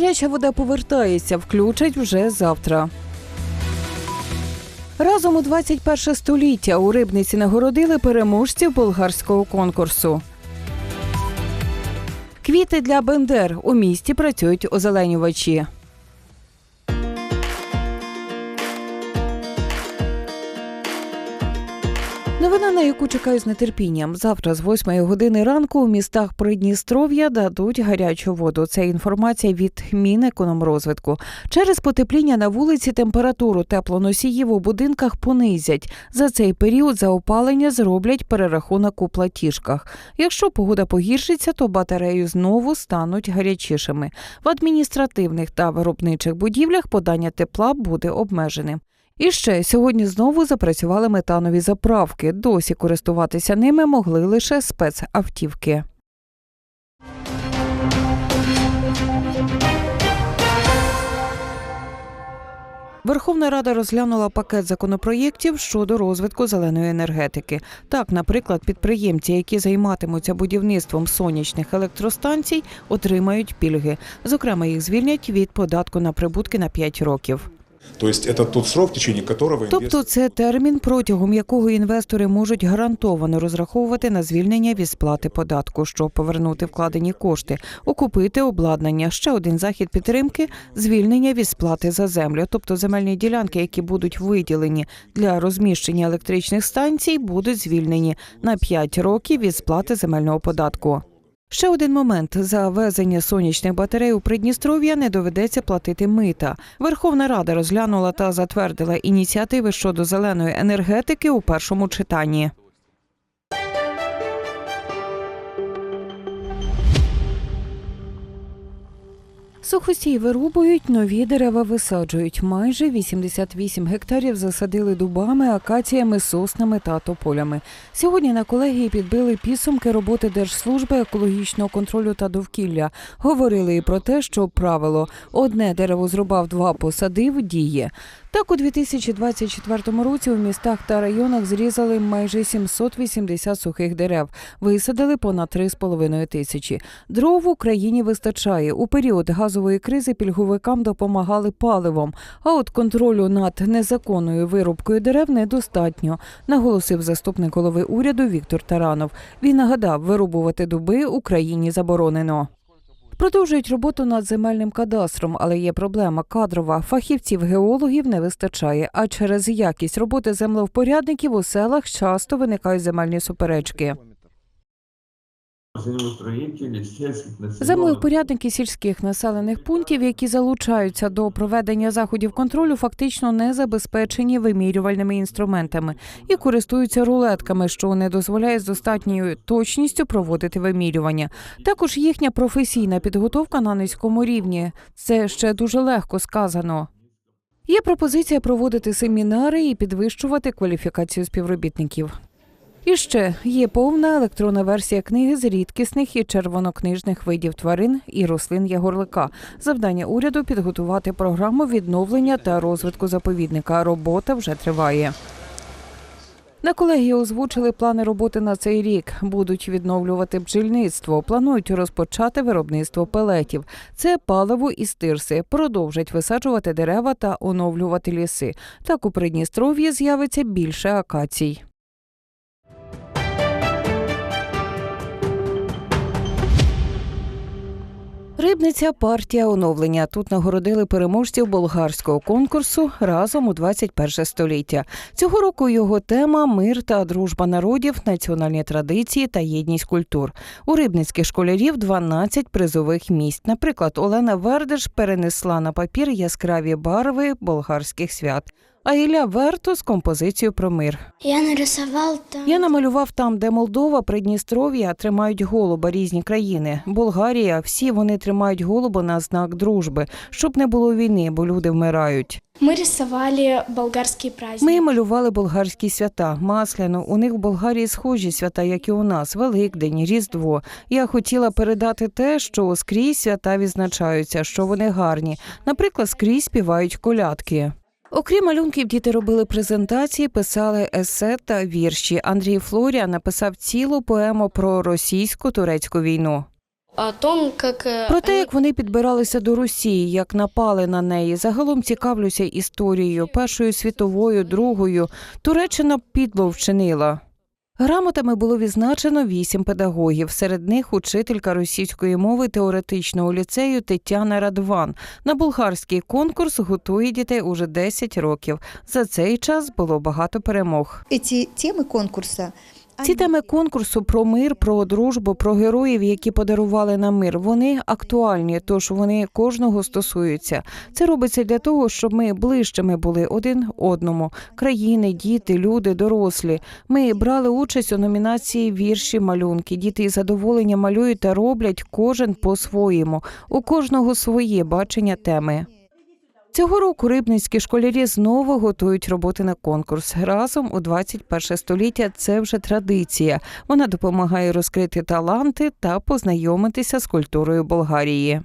Гаряча вода повертається, включать вже завтра. Разом у 21 століття у рибниці нагородили переможців болгарського конкурсу. Квіти для бендер у місті працюють озеленювачі. Новина, на яку чекаю з нетерпінням. Завтра з 8 години ранку у містах Придністров'я дадуть гарячу воду. Це інформація від Мінекономрозвитку. Через потепління на вулиці температуру теплоносіїв у будинках понизять. За цей період за опалення зроблять перерахунок у платіжках. Якщо погода погіршиться, то батареї знову стануть гарячішими. В адміністративних та виробничих будівлях подання тепла буде обмеженим. І ще сьогодні знову запрацювали метанові заправки. Досі користуватися ними могли лише спецавтівки. Верховна Рада розглянула пакет законопроєктів щодо розвитку зеленої енергетики. Так, наприклад, підприємці, які займатимуться будівництвом сонячних електростанцій, отримають пільги. Зокрема, їх звільнять від податку на прибутки на 5 років. То есть это тот срок, в течение которого Тобто це термін, протягом якого інвестори можуть гарантовано розраховувати на звільнення від сплати податку, щоб повернути вкладені кошти, окупити обладнання. Ще один захід підтримки звільнення від сплати за землю. Тобто земельні ділянки, які будуть виділені для розміщення електричних станцій, будуть звільнені на 5 років від сплати земельного податку. Ще один момент за везення сонячних батарей у Придністров'я не доведеться платити мита. Верховна Рада розглянула та затвердила ініціативи щодо зеленої енергетики у першому читанні. Сухосій вирубують, нові дерева висаджують. Майже 88 гектарів засадили дубами, акаціями, соснами та тополями. Сьогодні на колегії підбили підсумки роботи Держслужби екологічного контролю та довкілля. Говорили і про те, що правило одне дерево зрубав, два посадив діє. Так, у 2024 році у містах та районах зрізали майже 780 сухих дерев, висадили понад 3,5 тисячі. Дров в Україні вистачає. У період газової кризи пільговикам допомагали паливом. А от контролю над незаконною вирубкою дерев недостатньо, наголосив заступник голови уряду Віктор Таранов. Він нагадав, вирубувати дуби Україні заборонено. Продовжують роботу над земельним кадастром, але є проблема кадрова. Фахівців геологів не вистачає. А через якість роботи землевпорядників у селах часто виникають земельні суперечки. Землевпорядники сільських населених пунктів, які залучаються до проведення заходів контролю, фактично не забезпечені вимірювальними інструментами і користуються рулетками, що не дозволяє з достатньою точністю проводити вимірювання. Також їхня професійна підготовка на низькому рівні. Це ще дуже легко сказано. Є пропозиція проводити семінари і підвищувати кваліфікацію співробітників. І ще є повна електронна версія книги з рідкісних і червонокнижних видів тварин і рослин Ягорлика. Завдання уряду підготувати програму відновлення та розвитку заповідника. Робота вже триває. На колегії озвучили плани роботи на цей рік. Будуть відновлювати бджільництво. Планують розпочати виробництво пелетів. Це паливо і стирси. Продовжать висаджувати дерева та оновлювати ліси. Так у Придністров'ї з'явиться більше акацій. Рибниця партія оновлення. Тут нагородили переможців болгарського конкурсу разом у 21 століття. Цього року його тема мир та дружба народів, національні традиції та єдність культур. У рибницьких школярів 12 призових місць. Наприклад, Олена Вердеш перенесла на папір яскраві барви болгарських свят. А Ілля Вертус композицію про мир. Я нарисовал там. Я намалював там, де Молдова, Придністров'я тримають голуба різні країни. Болгарія, всі вони тримають голуба на знак дружби, щоб не було війни, бо люди вмирають. Мы рисовали болгарские праздники. Ми малювали болгарські свята, масляну. У них в Болгарії схожі свята, як і у нас: Великдень, Різдво. Я хотіла передати те, що скрізь свята відзначаються, що вони гарні. Наприклад, скрізь співають колядки. Окрім малюнків, діти робили презентації, писали есе та вірші. Андрій Флорія написав цілу поему про російсько-турецьку війну. э, Про те, як вони підбиралися до Росії, як напали на неї. Загалом цікавлюся історією Першою світовою, Другою. Туреччина підло вчинила. Грамотами було відзначено вісім педагогів. Серед них учителька російської мови теоретичного ліцею Тетяна Радван. На болгарський конкурс готує дітей уже 10 років. За цей час було багато перемог. Ці теми конкурса Ці теми конкурсу про мир, про дружбу, про героїв, які подарували нам мир, вони актуальні, тож вони кожного стосуються. Це робиться для того, щоб ми ближчими були один одному. Країни, діти, люди, дорослі. Ми брали участь у номінації вірші, малюнки. Діти із задоволення малюють та роблять кожен по-своєму. У кожного своє бачення теми. Цього року рибницькі школярі знову готують роботи на конкурс. Разом у 21 століття це вже традиція. Вона допомагає розкрити таланти та познайомитися з культурою Болгарії.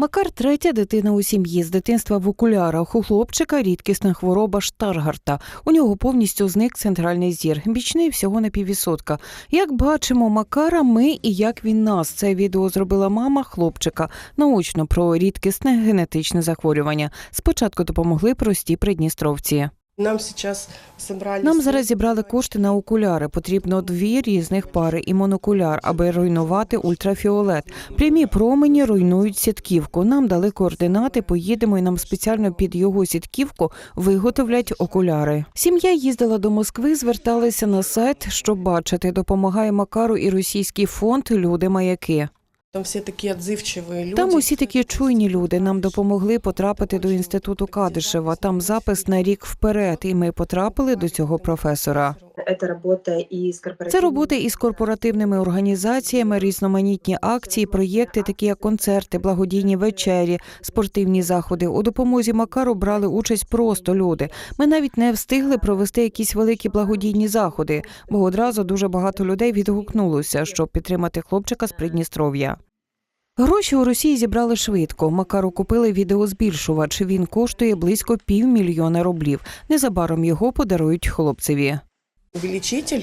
Макар третя дитина у сім'ї з дитинства в окулярах. У хлопчика рідкісна хвороба Штаргарта. У нього повністю зник центральний зір. Бічний всього на піввісотка. Як бачимо Макара, ми і як він нас. Це відео зробила мама хлопчика научно про рідкісне генетичне захворювання. Спочатку допомогли прості придністровці. Нам сейчас собрали... Нам зараз зібрали кошти на окуляри. Потрібно дві різних пари і монокуляр, аби руйнувати ультрафіолет. Прямі промені руйнують сітківку. Нам дали координати. Поїдемо і нам спеціально під його сітківку виготовлять окуляри. Сім'я їздила до Москви, зверталися на сайт, щоб бачити. Допомагає Макару і російський фонд Люди маяки. Там всі такі відзивчиві люди. Там усі такі чуйні люди. Нам допомогли потрапити до інституту Кадишева. Там запис на рік вперед, і ми потрапили до цього професора. Работа и с. Це роботи із корпоративними організаціями, різноманітні акції, проєкти, такі як концерти, благодійні вечері, спортивні заходи. У допомозі Макару брали участь просто люди. Ми навіть не встигли провести якісь великі благодійні заходи, бо одразу дуже багато людей відгукнулося, щоб підтримати хлопчика з Придністров'я. Гроші у Росії зібрали швидко. Макару купили відеозбільшувач. Він коштує близько півмільйона рублів. Незабаром його подарують хлопцеві. Увеличитель,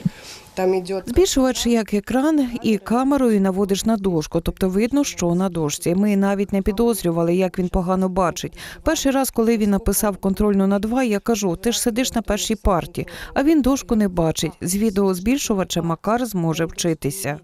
там іде Збільшувач як екран і камерою наводиш на дошку, тобто видно, що на дошці. Ми навіть не підозрювали, як він погано бачить. Перший раз, коли він написав контрольну на два, я кажу: ти ж сидиш на першій парті, а він дошку не бачить. З відеозбільшувача Макар зможе вчитися.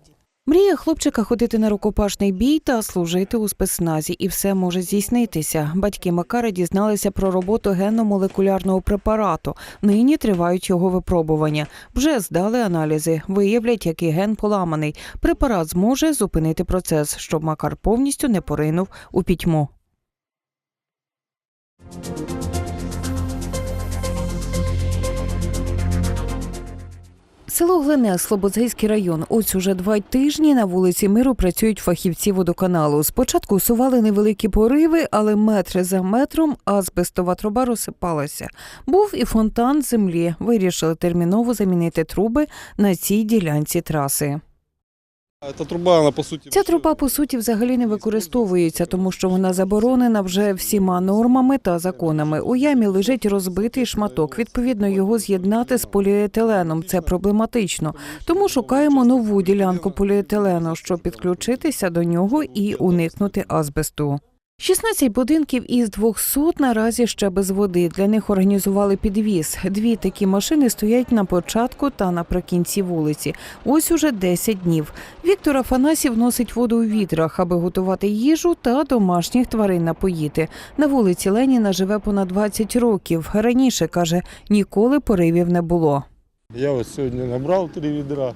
Мрія хлопчика ходити на рукопашний бій та служити у спецназі, і все може здійснитися. Батьки Макара дізналися про роботу генно-молекулярного препарату. Нині тривають його випробування. Вже здали аналізи, виявлять, який ген поламаний. Препарат зможе зупинити процес, щоб Макар повністю не поринув у пітьму. Село Глине, Слободзейський район. Ось уже два тижні на вулиці Миру працюють фахівці водоканалу. Спочатку усували невеликі пориви, але метри за метром азбестова труба розсипалася. Був і фонтан землі. Вирішили терміново замінити труби на цій ділянці траси. Эта труба, она по сути... Ця труба по суті взагалі не використовується, тому що вона заборонена вже всіма нормами та законами. У ямі лежить розбитий шматок. Відповідно, його з'єднати з поліетиленом це проблематично. Тому шукаємо нову ділянку поліетилену, щоб підключитися до нього і уникнути азбесту. 16 будинків із 200 наразі ще без води. Для них організували підвіз. Дві такі машини стоять на початку та наприкінці вулиці. Ось уже 10 днів. Віктор Афанасів носить воду у відрах, аби готувати їжу та домашніх тварин напоїти. На вулиці Леніна живе понад 20 років. Раніше каже, ніколи поривів не було. Я вот сегодня набрал три ведра.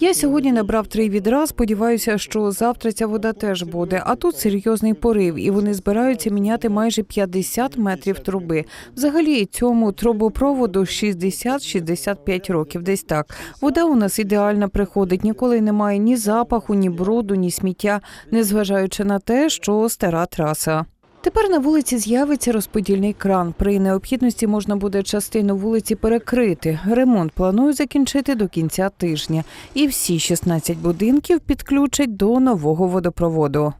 Я сьогодні набрав три відра. Сподіваюся, що завтра ця вода теж буде. А тут серйозний порив, і вони збираються міняти майже 50 метрів труби. Взагалі цьому трубопроводу 60-65 років. Десь так. Вода у нас ідеальна приходить. Ніколи немає ні запаху, ні бруду, ні сміття, незважаючи на те, що стара траса. Тепер на вулиці з'явиться розподільний кран. При необхідності можна буде частину вулиці перекрити. Ремонт планують закінчити до кінця тижня. І всі 16 будинків підключать до нового водопроводу.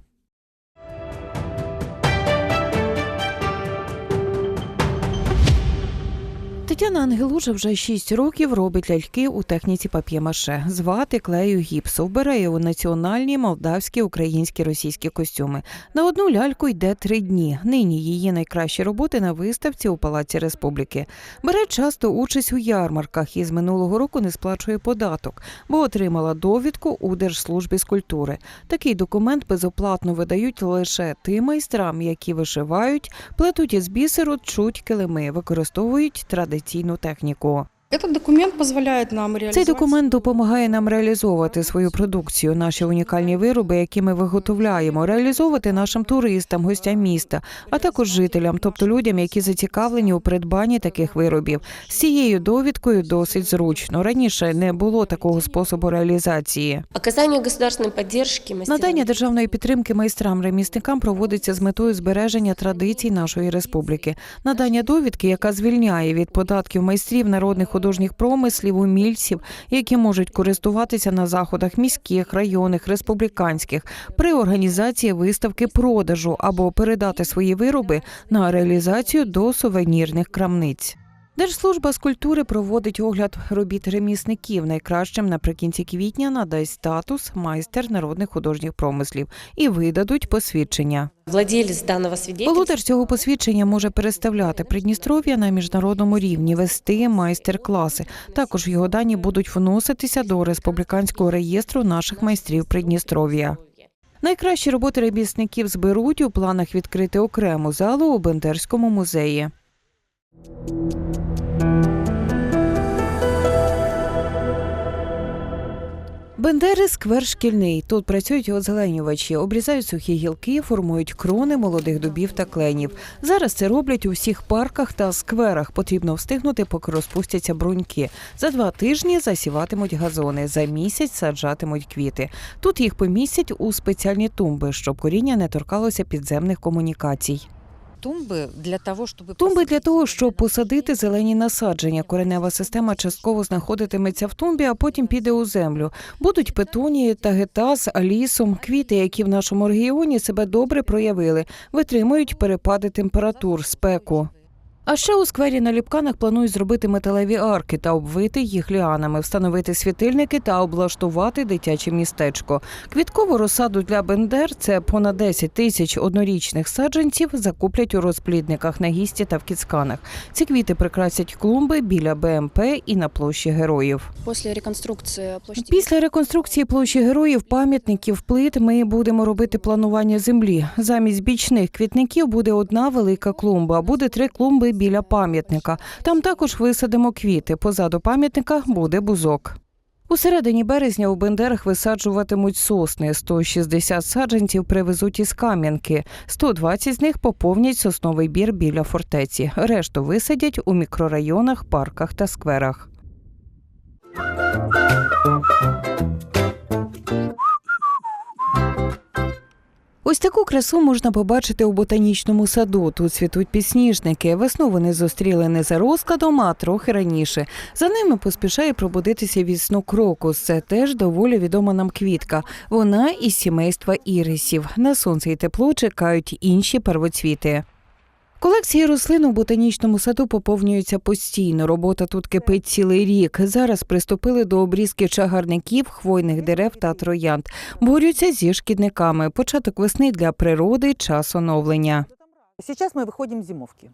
Тетяна Ангелужа вже 6 років робить ляльки у техніці пап'є-маше. Звати клею гіпсу, вбирає у національні молдавські, українські, російські костюми. На одну ляльку йде три дні. Нині її найкращі роботи на виставці у Палаці Республіки. Бере часто участь у ярмарках і з минулого року не сплачує податок, бо отримала довідку у Держслужбі з культури. Такий документ безоплатно видають лише тим майстрам, які вишивають, плетуть із бісеру, чуть килими, використовують традиційну техніку. Этот документ позволяет нам реализовать... Цей документ допомагає нам реалізовувати свою продукцію, наші унікальні вироби, які ми виготовляємо, реалізовувати нашим туристам, гостям міста, а також жителям, тобто людям, які зацікавлені у придбанні таких виробів. З цією довідкою досить зручно. Раніше не було такого способу реалізації. Надання державної підтримки майстрам-ремісникам проводиться з метою збереження традицій нашої республіки. Надання довідки, яка звільняє від податків майстрів народних художніх промислів, умільців, які можуть користуватися на заходах міських, районних, республіканських при організації виставки продажу або передати свої вироби на реалізацію до сувенірних крамниць. Держслужба з культури проводить огляд робіт ремісників. Найкращим наприкінці квітня надасть статус майстер народних художніх промислів і видадуть посвідчення. Владелец данного свидетельства Володар цього посвідчення може переставляти Придністров'я на міжнародному рівні, вести майстер-класи. Також його дані будуть вноситися до республіканського реєстру наших майстрів Придністров'я. Найкращі роботи ремісників зберуть у планах відкрити окрему залу у Бендерському музеї. Бендери сквер шкільний. Тут працюють озеленювачі, обрізають сухі гілки, формують крони молодих дубів та кленів. Зараз це роблять у всіх парках та скверах. Потрібно встигнути, поки розпустяться бруньки. За два тижні засіватимуть газони, за місяць саджатимуть квіти. Тут їх помістять у спеціальні тумби, щоб коріння не торкалося підземних комунікацій. Тумби для того, щоб Тумби для того, щоб посадити зелені насадження. Коренева система частково знаходитиметься в тумбі, а потім піде у землю. Будуть петунії, тагетас, алісом, квіти, які в нашому регіоні себе добре проявили, витримують перепади температур, спеку. А ще у сквері на ліпканах планують зробити металеві арки та обвити їх ліанами, встановити світильники та облаштувати дитяче містечко. Квіткову розсаду для бендер це понад 10 тисяч однорічних саджанців закуплять у розплідниках на гісті та в кіцканах. Ці квіти прикрасять клумби біля БМП і на площі героїв. После реконструкции площади... Після реконструкції площі героїв, пам'ятників, плит ми будемо робити планування землі. Замість бічних квітників буде одна велика клумба, буде три клумби біля пам'ятника. Там також висадимо квіти. Позаду пам'ятника буде бузок. У середині березня у Бендерах висаджуватимуть сосни. 160 саджанців привезуть із Кам'янки. 120 з них поповнять сосновий бір біля фортеці. Решту висадять у мікрорайонах, парках та скверах. Ось таку красу можна побачити у ботанічному саду. Тут цвітуть підсніжники. Весну вони зустріли не за розкладом, а трохи раніше. За ними поспішає пробудитися вісну крокус. Це теж доволі відома нам квітка. Вона із сімейства ірисів. На сонце і тепло чекають інші первоцвіти. Колекції рослин у ботанічному саду поповнюються постійно. Робота тут кипить цілий рік. Зараз приступили до обрізки чагарників, хвойних дерев та троянд. Борються зі шкідниками. Початок весни для природи час оновлення. Зараз ми виходимо з зимовки.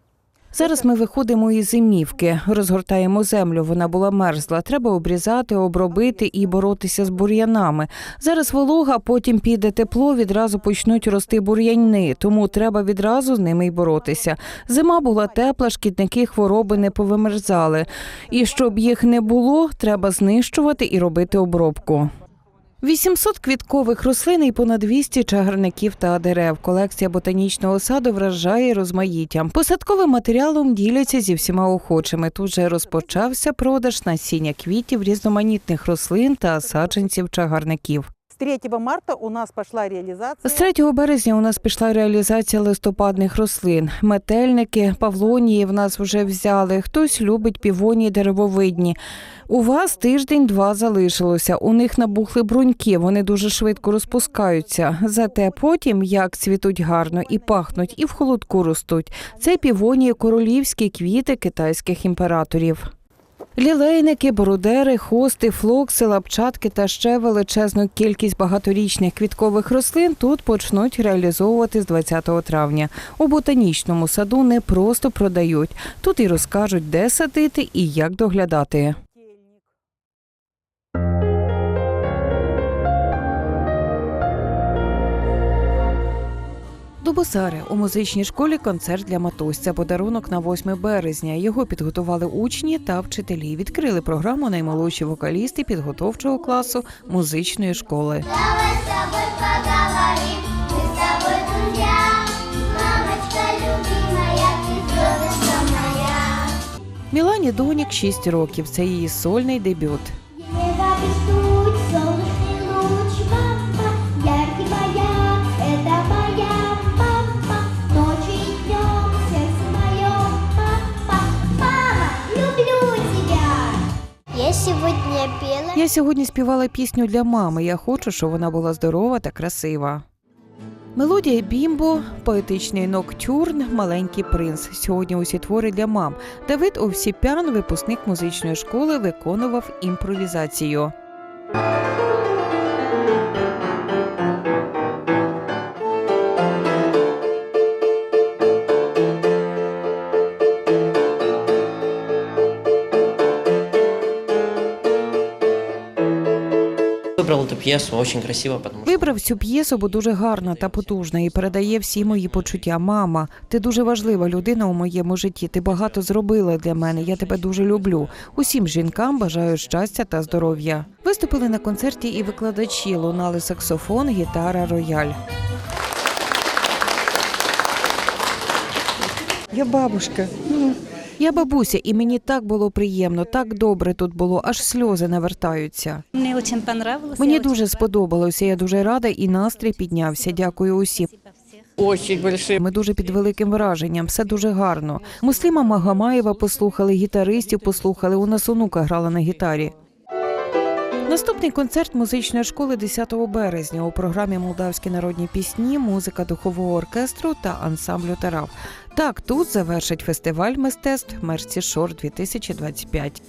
Зараз ми виходимо із зимівки, розгортаємо землю. Вона була мерзла. Треба обрізати, обробити і боротися з бур'янами. Зараз волога, потім піде тепло, відразу почнуть рости бур'яни, тому треба відразу з ними й боротися. Зима була тепла, шкідники хвороби не повимерзали. І щоб їх не було, треба знищувати і робити обробку. 800 квіткових рослин і понад 200 чагарників та дерев. Колекція ботанічного саду вражає розмаїттям. Посадковим матеріалом діляться зі всіма охочими. Тут же розпочався продаж насіння квітів, різноманітних рослин та саджанців чагарників. С 3 марта у нас пошла реализация. З 3 березня у нас пішла реалізація листопадних рослин. Метельники, павлонії в нас вже взяли. Хтось любить півонії деревовидні. У вас тиждень-два залишилося. У них набухли бруньки, вони дуже швидко розпускаються. Зате потім як цвітуть гарно і пахнуть, і в холодку ростуть. Це півонії королівські квіти китайських імператорів. Лілейники, бородери, хости, флокси, лапчатки та ще величезну кількість багаторічних квіткових рослин тут почнуть реалізовувати з 20 травня. У ботанічному саду не просто продають. Тут і розкажуть, де садити і як доглядати. Дубосари у музичній школі концерт для матусь. Подарунок на 8 березня. Його підготували учні та вчителі. Відкрили програму наймолодші вокалісти підготовчого класу музичної школи. Мілані Донік 6 років. Це її сольний дебют. Я сьогодні співала пісню для мами. Я хочу, щоб вона була здорова та красива. Мелодія бімбо, поетичний ноктюрн, маленький принц. Сьогодні усі твори для мам. Давид Овсіпян, випускник музичної школи, виконував імпровізацію. Выбрал эту пьесу очень красиво, что Вибрав цю п'єсу, бо дуже гарна та потужна і передає всі мої почуття. Мама, ти дуже важлива людина у моєму житті. Ти багато зробила для мене. Я тебе дуже люблю. Усім жінкам бажаю щастя та здоров'я. Виступили на концерті і викладачі. Лунали саксофон, гітара, рояль. Я бабушка. Я бабуся, і мені так було приємно, так добре тут було, аж сльози навертаються. Мне очень понравилось. Мені дуже сподобалося. Я дуже рада, і настрій піднявся. Дякую усім. Очень большие. Ми дуже під великим враженням. Все дуже гарно. Мусліма Магомаєва послухали, гітаристів послухали. У нас онука грала на гітарі. Наступний концерт музичної школи 10 березня у програмі Молдавські народні пісні, музика духового оркестру та ансамблю Тарав. Так, тут завершить фестиваль мистецтв Мерсі Шор 2025.